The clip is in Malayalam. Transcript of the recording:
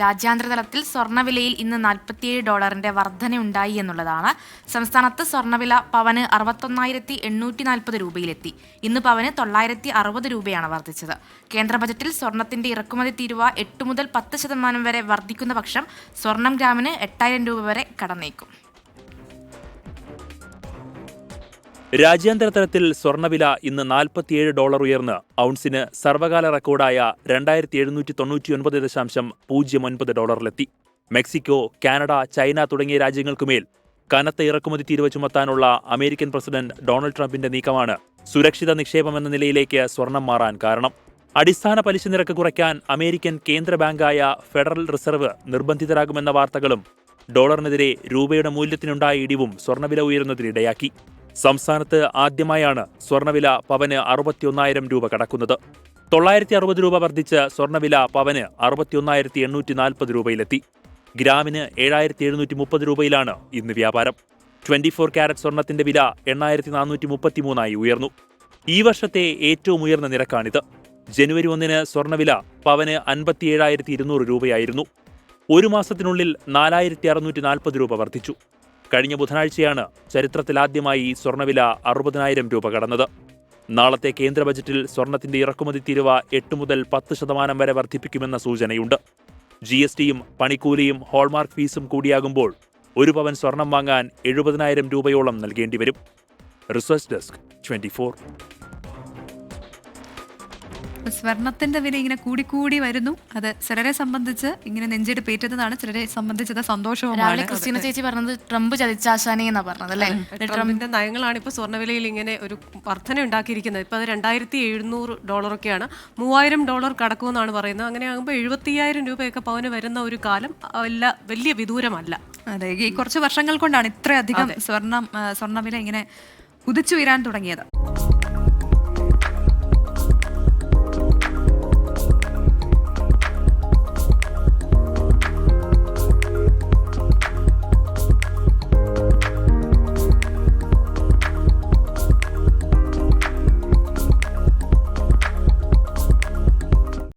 രാജ്യാന്തര തലത്തിൽ സ്വർണവിലയിൽ ഇന്ന് നാൽപ്പത്തിയേഴ് ഡോളറിന്റെ വർധനയുണ്ടായി എന്നുള്ളതാണ്. സംസ്ഥാനത്ത് സ്വർണവില പവന് അറുപത്തൊന്നായിരത്തി എണ്ണൂറ്റി നാൽപ്പത് രൂപയിലെത്തി. ഇന്ന് പവന് തൊള്ളായിരത്തി അറുപത് രൂപയാണ് വർദ്ധിച്ചത്. കേന്ദ്ര ബജറ്റിൽ സ്വർണത്തിന്റെ ഇറക്കുമതി തീരുവ എട്ട് മുതൽ പത്ത് ശതമാനം വരെ വർദ്ധിക്കുന്ന പക്ഷം സ്വർണം ഗ്രാമിന് എട്ടായിരം രൂപ വരെ കടന്നേക്കും. രാജ്യാന്തര തലത്തിൽ സ്വർണവില ഇന്ന് നാൽപ്പത്തിയേഴ് ഡോളർ ഉയർന്ന്. ഔൺസിന് സർവകാല റെക്കോർഡായ രണ്ടായിരത്തി എഴുന്നൂറ്റി തൊണ്ണൂറ്റിയൊൻപത് ദശാംശം പൂജ്യം ഒൻപത് ഡോളറിലെത്തി. മെക്സിക്കോ കാനഡ ചൈന തുടങ്ങിയ രാജ്യങ്ങൾക്കുമേൽ കനത്ത ഇറക്കുമതി തീരുവ ചുമത്താനുള്ള അമേരിക്കൻ പ്രസിഡന്റ് ഡൊണാൾഡ് ട്രംപിന്റെ നീക്കമാണ് സുരക്ഷിത നിക്ഷേപമെന്ന നിലയിലേക്ക് സ്വർണം മാറാൻ കാരണം. അടിസ്ഥാന പലിശ നിരക്ക് കുറയ്ക്കാൻ അമേരിക്കൻ കേന്ദ്ര ബാങ്കായ ഫെഡറൽ റിസർവ് നിർബന്ധിതരാകുമെന്ന വാർത്തകളും ഡോളറിനെതിരെ രൂപയുടെ മൂല്യത്തിനുണ്ടായ ഇടിവും സ്വർണവില ഉയരുന്നതിനിടയാക്കി. സംസ്ഥാനത്ത് ആദ്യമായാണ് സ്വർണവില പവന് അറുപത്തിയൊന്നായിരം രൂപ കടക്കുന്നത്. തൊള്ളായിരത്തി അറുപത് രൂപ വർദ്ധിച്ച് സ്വർണവില പവന് അറുപത്തിയൊന്നായിരത്തി എണ്ണൂറ്റി നാൽപ്പത് രൂപയിലെത്തി. ഗ്രാമിന് ഏഴായിരത്തി എഴുന്നൂറ്റി മുപ്പത് രൂപയിലാണ് ഇന്ന് വ്യാപാരം. ട്വന്റി ഫോർ ക്യാരറ്റ് സ്വർണത്തിന്റെ വില എണ്ണായിരത്തി നാനൂറ്റി മുപ്പത്തിമൂന്നായി ഉയർന്നു. ഈ വർഷത്തെ ഏറ്റവും ഉയർന്ന നിരക്കാണിത്. ജനുവരി ഒന്നിന് സ്വർണവില പവന് അൻപത്തിയേഴായിരത്തി ഇരുന്നൂറ് രൂപയായിരുന്നു. ഒരു മാസത്തിനുള്ളിൽ നാലായിരത്തി അറുന്നൂറ്റി നാൽപ്പത് രൂപ വർദ്ധിച്ചു. കഴിഞ്ഞ ബുധനാഴ്ചയാണ് ചരിത്രത്തിലാദ്യമായി സ്വർണവില അറുപതിനായിരം രൂപ കടന്നത്. നാളത്തെ കേന്ദ്ര ബജറ്റിൽ സ്വർണത്തിന്റെ ഇറക്കുമതി തീരുവ എട്ട് മുതൽ പത്ത് ശതമാനം വരെ വർദ്ധിപ്പിക്കുമെന്ന സൂചനയുണ്ട്. ജി എസ് ടിയും പണിക്കൂലിയും ഹോൾമാർക്ക് ഫീസും കൂടിയാകുമ്പോൾ ഒരു പവൻ സ്വർണം വാങ്ങാൻ എഴുപതിനായിരം രൂപയോളം നൽകേണ്ടി വരും റിസർച്ച് ഡെസ്ക് ട്വന്റി സ്വർണത്തിന്റെ വില ഇങ്ങനെ കൂടി കൂടി വരുന്നു. അത് ചിലരെ സംബന്ധിച്ച് ഇങ്ങനെ നെഞ്ചെടുപ്പ് പേറ്റുന്നതാണ്. ചിലരെ സംബന്ധിച്ചത് സന്തോഷവുമാണ്. ക്രിസ്റ്റീന ചേച്ചി പറഞ്ഞത് ട്രംപ് ചതിച്ചാശാനെ എന്നാ പറഞ്ഞത് അല്ലേ? ട്രംപിന്റെ നയങ്ങളാണ് ഇപ്പോൾ സ്വർണവിലയിൽ ഇങ്ങനെ ഒരു വർധന ഉണ്ടാക്കിയിരിക്കുന്നത്. ഇപ്പോൾ അത് രണ്ടായിരത്തി എഴുന്നൂറ് ഡോളറൊക്കെയാണ്. മൂവായിരം ഡോളർ കടക്കുമെന്നാണ് പറയുന്നത്. അങ്ങനെ ആകുമ്പോൾ എഴുപത്തിയായിരം രൂപയൊക്കെ പവന് വരുന്ന ഒരു കാലം അല്ല വലിയ വിദൂരമല്ല. അതെ. ഈ കുറച്ച് വർഷങ്ങൾ കൊണ്ടാണ് ഇത്രയധികം സ്വർണം സ്വർണവില ഇങ്ങനെ കുതിച്ചു വീരാൻ തുടങ്ങിയത്.